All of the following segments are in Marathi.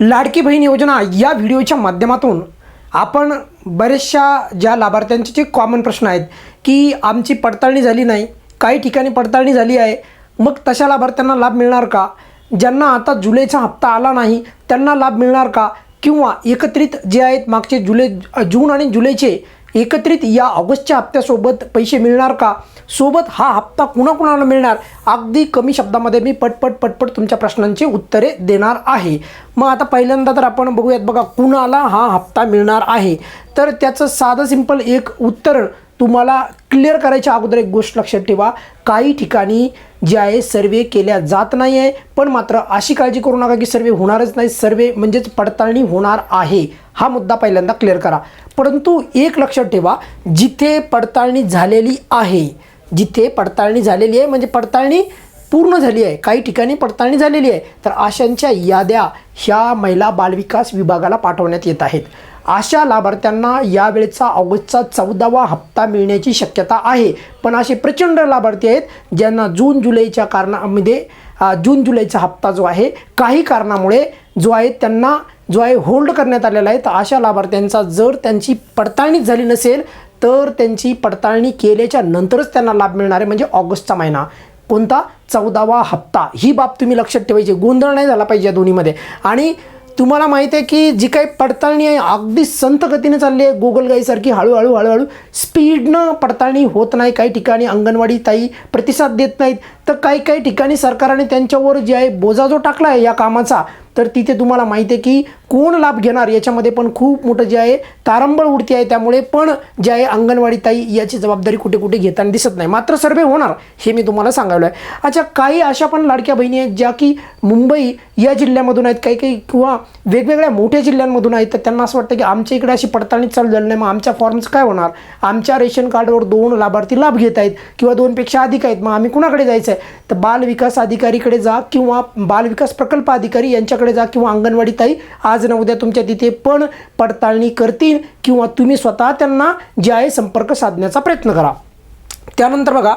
लाडकी बहीण योजना या व्हिडिओच्या माध्यमातून आपण बऱ्याचशा ज्या लाभार्थ्यांचे जे कॉमन प्रश्न आहेत की आमची पडताळणी झाली नाही काही ठिकाणी पडताळणी झाली आहे मग तशा लाभार्थ्यांना लाभ मिळणार का? ज्यांना आता जुलैचा हप्ता आला नाही त्यांना लाभ मिळणार का? किंवा एकत्रित जे आहेत मागचे जुलै जून आणि जुलैचे एकत्रित या ऑगस्टच्या हप्त्यासोबत पैसे मिळणार का? सोबत हा हप्ता कुणाकुणाला मिळणार? अगदी कमी शब्दामध्ये मी पटपट पटपट तुमच्या प्रश्नांची उत्तरे देणार आहे. मग आता पहिल्यांदा तर आपण बघूयात बघा कुणाला हा हप्ता मिळणार आहे. तर त्याचं साधं सिंपल एक उत्तर तुम्हाला क्लिअर करायच्या अगोदर एक गोष्ट लक्षात ठेवा. काही ठिकाणी जे आहे सर्वे केल्या जात नाही आहे पण मात्र अशी काळजी करू नका की सर्वे होणारच नाही. सर्वे म्हणजेच पडताळणी होणार आहे. हा मुद्दा पहिल्यांदा क्लिअर करा. परंतु एक लक्षात ठेवा जिथे पडताळणी झालेली आहे जिथे पडताळणी झालेली आहे म्हणजे पडताळणी पूर्ण झाली आहे काही ठिकाणी पडताळणी झालेली आहे तर अशांच्या याद्या ह्या महिला बालविकास विभागाला पाठवण्यात येत आहेत. अशा लाभार्थ्यांना यावेळेचा ऑगस्टचा चौदावा हप्ता मिळण्याची शक्यता आहे. पण असे प्रचंड लाभार्थी आहेत ज्यांना जून जुलैच्या कारणामध्ये जून जुलैचा हप्ता जो आहे काही कारणामुळे जो आहे त्यांना जो आहे होल्ड करण्यात आलेला आहे. तर अशा लाभार्थ्यांचा जर त्यांची पडताळणीच झाली नसेल तर त्यांची पडताळणी केल्याच्या नंतरच त्यांना लाभ मिळणार आहे म्हणजे ऑगस्टचा महिना. कोणता? चौदावा हप्ता. ही बाब तुम्ही लक्षात ठेवायची. गोंधळ नाही झाला पाहिजे या दोन्हीमध्ये. आणि तुम्हाला माहिती आहे की जी काही पडताळणी आहे अगदी संत गतीने चालली आहे गोगलगाईसारखी हळूहळू हळूहळू स्पीडनं पडताळणी होत नाही. काही ठिकाणी अंगणवाडी ताई प्रतिसाद देत नाहीत. तर काही काही ठिकाणी सरकारने त्यांच्यावर जे आहे बोजा जो टाकला आहे या कामाचा तर तिथे तुम्हाला माहिती आहे की कोण लाभ घेणार? याच्यामध्ये पण खूप मोठं जे आहे तारंबळ उडती आहे. त्यामुळे पण जे आहे अंगणवाडी ताई याची जबाबदारी कुठे कुठे घेताना दिसत नाही. मात्र सर्वे होणार हे मी तुम्हाला सांगायला आहे. अच्छा काही अशा पण लाडक्या बहिणी आहेत ज्या की मुंबई या जिल्ह्यामधून आहेत. काही काही किंवा वेगवेगळ्या मोठ्या जिल्ह्यांमधून आहेत. तर त्यांना असं वाटतं की आमच्या इकडे अशी पडताळणी चालू झाली नाही. मग आमच्या फॉर्मचं काय होणार? आमच्या रेशन कार्डवर दोन लाभार्थी लाभ घेत आहेत किंवा दोनपेक्षा अधिक आहेत. मग आम्ही कुणाकडे जायचं आहे तर बाल विकास अधिकारीकडे जा किंवा बाल विकास प्रकल्प अधिकारी यांच्याकडे जा किंवा अंगणवाडी ताई आज ना उद्या तुमच्या तिथे पण पडताळणी करतील किंवा तुम्ही स्वतः त्यांना जे आहे संपर्क साधण्याचा प्रयत्न करा. त्यानंतर बघा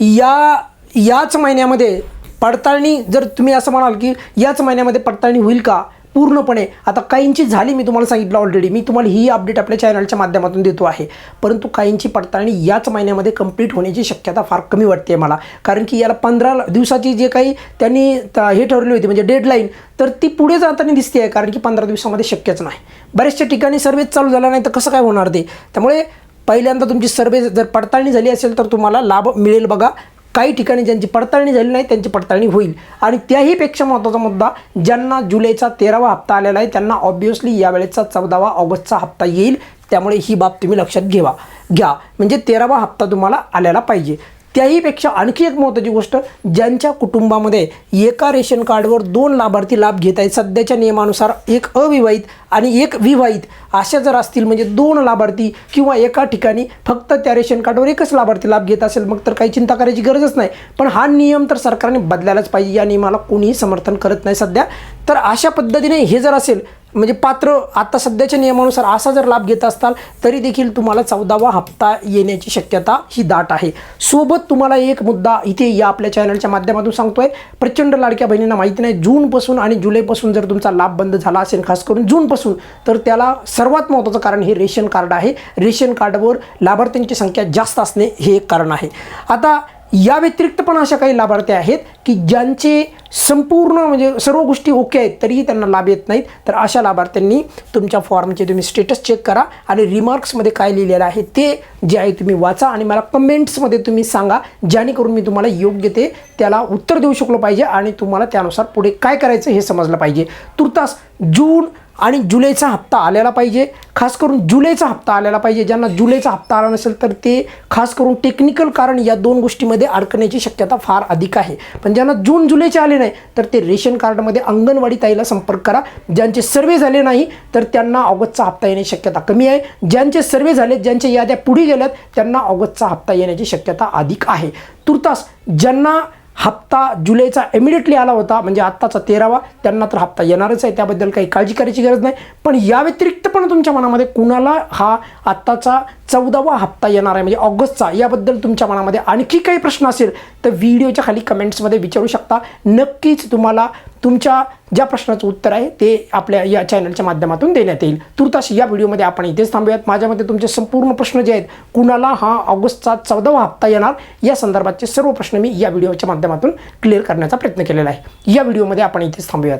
या याच महिन्यामध्ये पडताळणी जर तुम्ही असं म्हणाल की याच महिन्यामध्ये पडताळणी होईल का? पूर्णपणे आता काहींची झाली मी तुम्हाला सांगितलं ऑलरेडी मी तुम्हाला ही अपडेट आपल्या चॅनलच्या माध्यमातून देतो आहे. परंतु काहींची पडताळणी याच महिन्यामध्ये कंप्लीट होण्याची शक्यता फार कमी वाटते मला. कारण की याला पंधरा दिवसाची जे काही त्यांनी त- हे ठरवली होती म्हणजे डेडलाईन तर ती पुढे जाताना दिसते आहे कारण की पंधरा दिवसामध्ये शक्यच नाही. बऱ्याचशा ठिकाणी सर्वेच चालू झाला नाही तर कसं काय होणार ते? त्यामुळे पहिल्यांदा तुमची सर्वे जर पडताळणी झाली असेल तर तुम्हाला लाभ मिळेल बघा. काही ठिकाणी ज्यांची पडताळणी झाली नाही त्यांची पडताळणी होईल. आणि त्याहीपेक्षा महत्त्वाचा मुद्दा ज्यांना जुलैचा तेरावा हप्ता आलेला आहे त्यांना ऑब्वियसली यावेळेचा चौदावा ऑगस्टचा हप्ता येईल. त्यामुळे ही बाब तुम्ही लक्षात घेवा. घ्या. म्हणजे तेरावा हप्ता तुम्हाला आलेला पाहिजे. त्याहीपेक्षा आणखी एक महत्त्वाची गोष्ट ज्यांच्या कुटुंबामध्ये एका रेशन कार्डवर दोन लाभार्थी लाभ घेत आहेत सध्याच्या नियमानुसार एक अविवाहित आणि एक विवाहित अशा जर असतील म्हणजे दोन लाभार्थी किंवा एका ठिकाणी फक्त त्या रेशन कार्डवर एकच लाभार्थी लाभ घेत असेल मग तर काही चिंता करायची गरजच नाही. पण हा नियम तर सरकारने बदलायलाच पाहिजे या नियमाला कोणीही समर्थन करत नाही सध्या. तर अशा पद्धतीने हे जर असेल म्हणजे पात्र आता सध्याच्या नियमानुसार असा जर लाभ घेत असताल तरी देखील तुम्हाला चौदावा हप्ता येण्याची शक्यता ही दाट आहे. सोबत तुम्हाला एक मुद्दा इथे या आपल्या चॅनलच्या माध्यमातून सांगतोय. प्रचंड लाडक्या बहिणींना माहिती नाही जूनपासून आणि जुलैपासून जर तुमचा लाभ बंद झाला असेल खास करून जूनपासून तर त्याला सर्वात महत्त्वाचं कारण हे रेशन कार्ड आहे. रेशन कार्डवर लाभार्थ्यांची संख्या जास्त असणे हे एक कारण आहे. आता या व्यतिरिक्त पण अशा काही लाभार्थी आहेत की ज्यांचे संपूर्ण म्हणजे सर्व गोष्टी ओके आहेत तरीही त्यांना लाभ येत नाहीत. तर अशा लाभार्थ्यांनी तुमच्या फॉर्मचे तुम्ही स्टेटस चेक करा आणि रिमार्क्समध्ये काय लिहिलेलं आहे ते जे आहे तुम्ही वाचा आणि मला कमेंट्समध्ये तुम्ही सांगा जेणेकरून मी तुम्हाला योग्य ते त्याला उत्तर देऊ शकलो पाहिजे आणि तुम्हाला त्यानुसार पुढे काय करायचं हे समजलं पाहिजे. तुर्तास जून आणि जुलैचा हप्ता आलेला पाहिजे. खास करून जुलैचा हप्ता आलेला पाहिजे. ज्यांना जुलैचा हप्ता आला नसेल तर ते खास करून टेक्निकल कारण या दोन गोष्टीमध्ये अडकण्याची शक्यता फार अधिक आहे. पण ज्यांना जून जुलैचे आले नाही तर ते रेशन कार्डमध्ये अंगणवाडी ताईला संपर्क करा. ज्यांचे सर्वे झाले नाही तर त्यांना ऑगस्टचा हप्ता येण्याची शक्यता कमी आहे. ज्यांचे सर्वे झाले ज्यांच्या याद्या पुढे गेल्यात त्यांना ऑगस्टचा हप्ता येण्याची शक्यता अधिक आहे. तुर्तास ज्यांना हप्ता जुलैचा इमिडिएटली आला होता म्हणजे आत्ताचा तेरावा त्यांना तर हप्ता येणारच आहे त्याबद्दल काही काळजी करायची गरज नाही. पण या व्यतिरिक्त पण तुमच्या मनामध्ये कुणाला हा आत्ताचा चौदावा हप्ता येणार आहे म्हणजे ऑगस्टचा याबद्दल तुमच्या मनामध्ये आणखी काही प्रश्न असेल तर व्हिडिओच्या खाली कमेंट्समध्ये विचारू शकता. नक्कीच तुम्हाला तुमच्या ज्या प्रश्नाचं उत्तर आहे ते आपल्या या चॅनलच्या माध्यमातून देण्यात येईल. तुर्तास या व्हिडिओमध्ये आपण इथेच थांबूयात. माझ्यामध्ये तुमचे संपूर्ण प्रश्न जे आहेत कुणाला हा ऑगस्टचा चौदावा हप्ता येणार या संदर्भातचे सर्व प्रश्न मी या व्हिडिओच्या माध्यमातून क्लिअर करण्याचा प्रयत्न केलेला आहे. या व्हिडिओमध्ये आपण इथेच थांबूयात.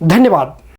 धन्यवाद.